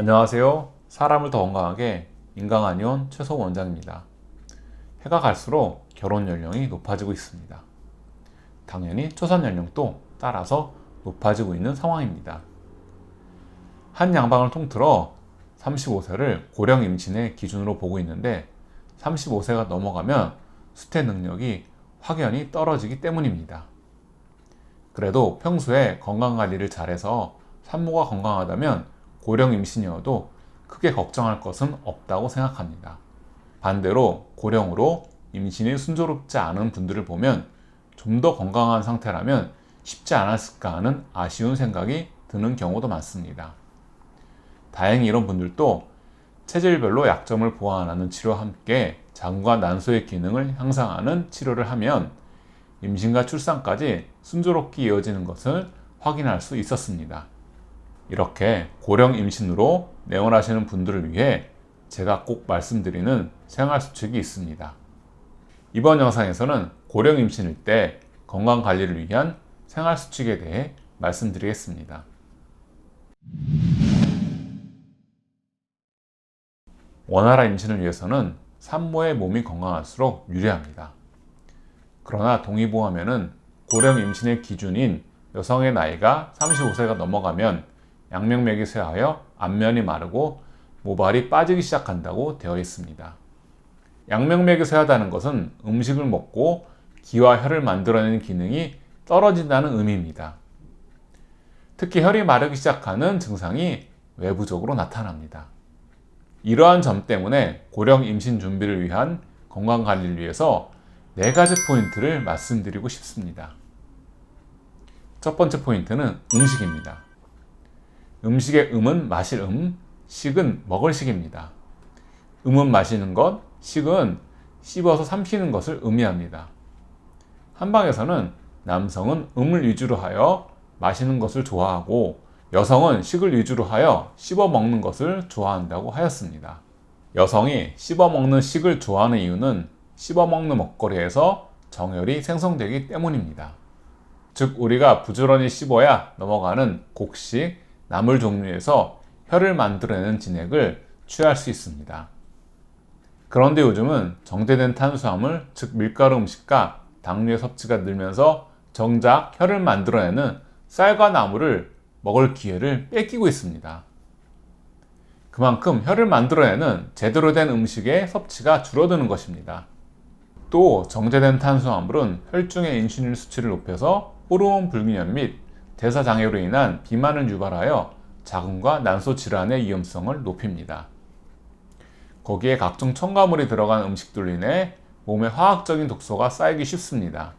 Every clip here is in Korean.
안녕하세요. 사람을 더 건강하게 인강한의원 최소 원장입니다. 해가 갈수록 결혼 연령이 높아지고 있습니다. 당연히 초선 연령도 따라서 높아지고 있는 상황입니다. 한 양방을 통틀어 35세를 고령 임신의 기준으로 보고 있는데 35세가 넘어가면 수태 능력이 확연히 떨어지기 때문입니다. 그래도 평소에 건강 관리를 잘해서 산모가 건강하다면 고령 임신이어도 크게 걱정할 것은 없다고 생각합니다. 반대로 고령으로 임신이 순조롭지 않은 분들을 보면 좀 더 건강한 상태라면 쉽지 않았을까 하는 아쉬운 생각이 드는 경우도 많습니다. 다행히 이런 분들도 체질별로 약점을 보완하는 치료와 함께 장과 난소의 기능을 향상하는 치료를 하면 임신과 출산까지 순조롭게 이어지는 것을 확인할 수 있었습니다. 이렇게 고령 임신으로 내원하시는 분들을 위해 제가 꼭 말씀드리는 생활수칙이 있습니다. 이번 영상에서는 고령 임신일 때 건강 관리를 위한 생활수칙에 대해 말씀드리겠습니다. 원활한 임신을 위해서는 산모의 몸이 건강할수록 유리합니다. 그러나 동의보험에는 고령 임신의 기준인 여성의 나이가 35세가 넘어가면 양명맥이 쇠하여 안면이 마르고 모발이 빠지기 시작한다고 되어 있습니다. 양명맥이 쇠하다는 것은 음식을 먹고 기와 혈을 만들어내는 기능이 떨어진다는 의미입니다. 특히 혈이 마르기 시작하는 증상이 외부적으로 나타납니다. 이러한 점 때문에 고령 임신 준비를 위한 건강 관리를 위해서 네 가지 포인트를 말씀드리고 싶습니다. 첫 번째 포인트는 음식입니다. 음식의 음은 마실 음, 식은 먹을 식입니다. 음은 마시는 것, 식은 씹어서 삼키는 것을 의미합니다. 한방에서는 남성은 음을 위주로 하여 마시는 것을 좋아하고 여성은 식을 위주로 하여 씹어 먹는 것을 좋아한다고 하였습니다. 여성이 씹어 먹는 식을 좋아하는 이유는 씹어 먹는 먹거리에서 정혈이 생성되기 때문입니다. 즉, 우리가 부지런히 씹어야 넘어가는 곡식, 나물 종류에서 혈을 만들어내는 진액을 취할 수 있습니다. 그런데 요즘은 정제된 탄수화물, 즉 밀가루 음식과 당류의 섭취가 늘면서 정작 혈을 만들어내는 쌀과 나물을 먹을 기회를 뺏기고 있습니다. 그만큼 혈을 만들어내는 제대로 된 음식의 섭취가 줄어드는 것입니다. 또 정제된 탄수화물은 혈중의 인슐린 수치를 높여서 호르몬 불균형 및 대사 장애로 인한 비만을 유발하여 자궁과 난소 질환의 위험성을 높입니다. 거기에 각종 첨가물이 들어간 음식들로 인해 몸에 화학적인 독소가 쌓이기 쉽습니다.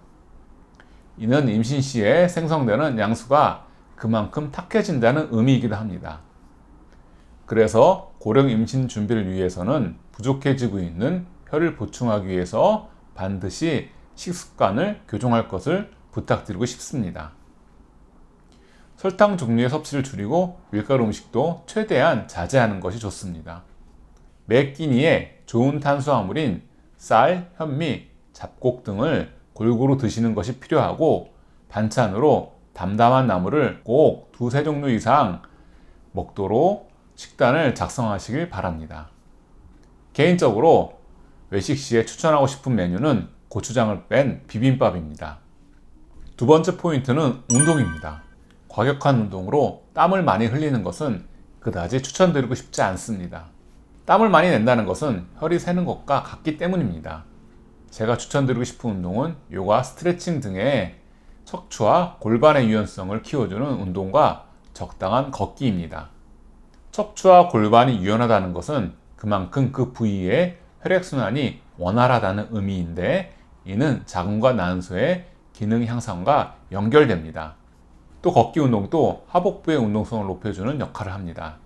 이는 임신 시에 생성되는 양수가 그만큼 탁해진다는 의미이기도 합니다. 그래서 고령 임신 준비를 위해서는 부족해지고 있는 혈을 보충하기 위해서 반드시 식습관을 교정할 것을 부탁드리고 싶습니다. 설탕 종류의 섭취를 줄이고 밀가루 음식도 최대한 자제하는 것이 좋습니다. 매 끼니에 좋은 탄수화물인 쌀, 현미, 잡곡 등을 골고루 드시는 것이 필요하고 반찬으로 담담한 나물을 꼭 두세 종류 이상 먹도록 식단을 작성하시길 바랍니다. 개인적으로 외식 시에 추천하고 싶은 메뉴는 고추장을 뺀 비빔밥입니다. 두 번째 포인트는 운동입니다. 과격한 운동으로 땀을 많이 흘리는 것은 그다지 추천드리고 싶지 않습니다. 땀을 많이 낸다는 것은 혈이 새는 것과 같기 때문입니다. 제가 추천드리고 싶은 운동은 요가, 스트레칭 등의 척추와 골반의 유연성을 키워주는 운동과 적당한 걷기입니다. 척추와 골반이 유연하다는 것은 그만큼 그 부위의 혈액순환이 원활하다는 의미인데 이는 자궁과 난소의 기능 향상과 연결됩니다. 또 걷기 운동도 하복부의 운동성을 높여주는 역할을 합니다.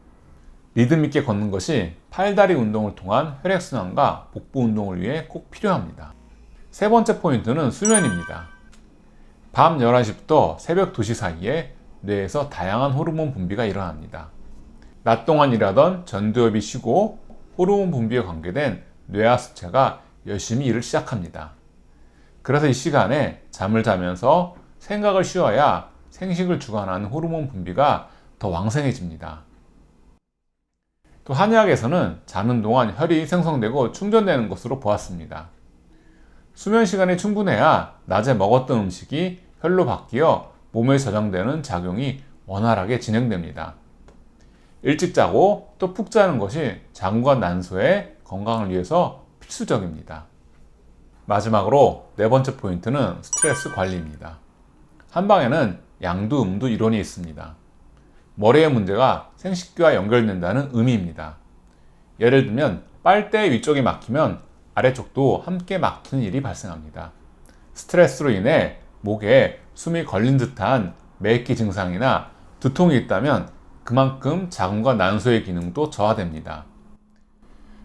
리듬 있게 걷는 것이 팔다리 운동을 통한 혈액순환과 복부 운동을 위해 꼭 필요합니다. 세 번째 포인트는 수면입니다. 밤 11시부터 새벽 2시 사이에 뇌에서 다양한 호르몬 분비가 일어납니다. 낮 동안 일하던 전두엽이 쉬고 호르몬 분비에 관계된 뇌하 수체가 열심히 일을 시작합니다. 그래서 이 시간에 잠을 자면서 생각을 쉬어야 생식을 주관하는 호르몬 분비가 더 왕성해집니다. 또 한의학에서는 자는 동안 혈이 생성되고 충전되는 것으로 보았습니다. 수면 시간이 충분해야 낮에 먹었던 음식이 혈로 바뀌어 몸에 저장되는 작용이 원활하게 진행됩니다. 일찍 자고 또 푹 자는 것이 장과 난소의 건강을 위해서 필수적입니다. 마지막으로 네 번째 포인트는 스트레스 관리입니다. 한방에는 양두, 음두 이론이 있습니다. 머리의 문제가 생식기와 연결된다는 의미입니다. 예를 들면 빨대 위쪽이 막히면 아래쪽도 함께 막히는 일이 발생합니다. 스트레스로 인해 목에 숨이 걸린 듯한 매기 증상이나 두통이 있다면 그만큼 자궁과 난소의 기능도 저하됩니다.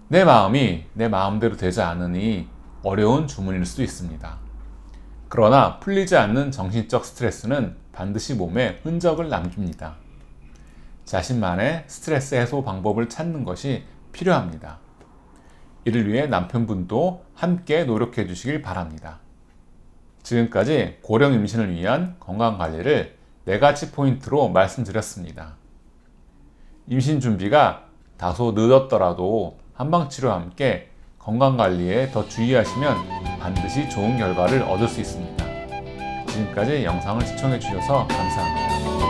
내 마음이 내 마음대로 되지 않으니 어려운 주문일 수도 있습니다. 그러나 풀리지 않는 정신적 스트레스는 반드시 몸에 흔적을 남깁니다. 자신만의 스트레스 해소 방법을 찾는 것이 필요합니다. 이를 위해 남편분도 함께 노력해 주시길 바랍니다. 지금까지 고령 임신을 위한 건강 관리를 네 가지 포인트로 말씀드렸습니다. 임신 준비가 다소 늦었더라도 한방치료와 함께 건강 관리에 더 주의하시면 반드시 좋은 결과를 얻을 수 있습니다. 지금까지 영상을 시청해 주셔서 감사합니다.